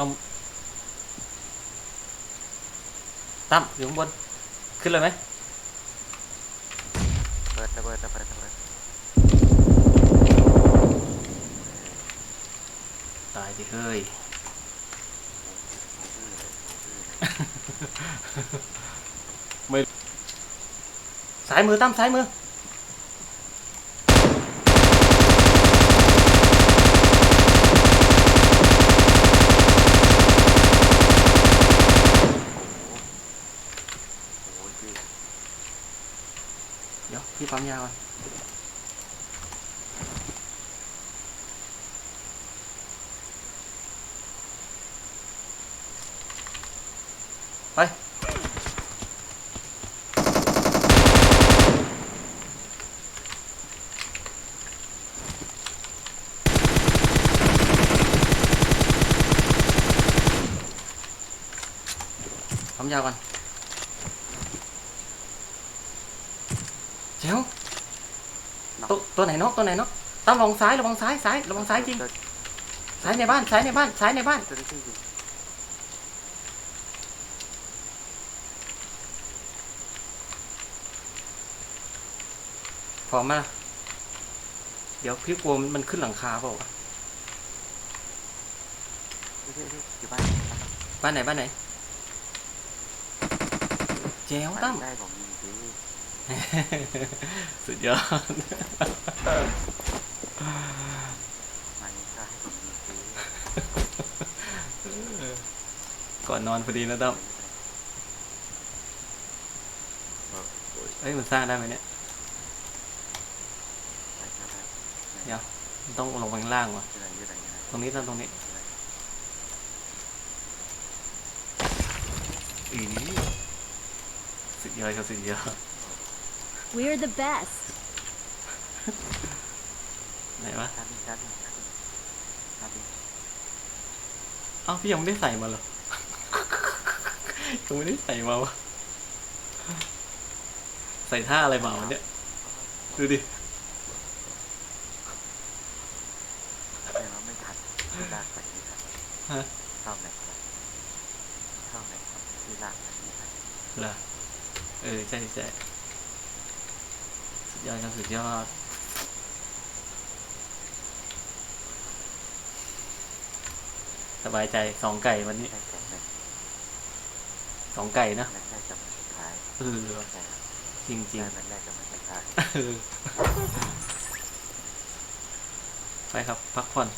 เขาตั้มอยู่ข้างบน ขึ้นเลยไหมเปิดระเบิดระเบิดระเบิดตายดิเฮ้ยซ้ายมือตั้มซ้ายมือ เดี๋ยวพี่ปั๊มยาก่อนไป ปั๊มยาก่อน เจ้าตัวตัวไหนนกตัวไหนนกตั้มระวังซ้ายระวังซ้ายซ้ายระวังซ้ายจริงตัวซ้ายในบ้านซ้ายในบ้านซ้ายในบ้านตัวนี้จริงพร้อมมา เดี๋ยวพี่กลัวมันขึ้นหลังคาเปล่าวะพี่พี่พี่อยู่บ้านบ้านไหนบ้านไหนแจ๋วตั้มได้ผมยิงพี่ สุดยอดมายิงก็ให้ผมยิงพี่ก่อนนอนพอดีนะตั้มเอ้ยมันสร้างได้ไหมเนี่ยมันต้องลงไปข้างล่างวะอยู่ไหนอยู่ไหนอยู่ไหนตรงนี้ตั้มตรงนี้อีสุดยอดครับสุดยอด We're the best. ไหนวะชาร์จดิชาร์จดิชาร์จดิชาร์จดิเอ้าพี่ยังไม่ได้ใส่มาเหรอ ยังไม่ได้ใส่มาวะใส่ท่าอะไรมาวะเนี่ยดูดิแต่ว่าไม่ทันที่ลากไปไม่ทันฮะเข้าไหนครับเข้าไหนครับที่ลากไปไม่ทันเหรอเออใช่ใช่สุด ยอดครับสุดยอดสบายใจสองไก่วันนี้ได้แต่แม็กสองไก่นะแม็กแรกกับแม็กสุดท้ายเออแต่จริงจริงได้แม็กแรกกับแม็กสุดท้าย ๆเออไปครับ พักผ่อน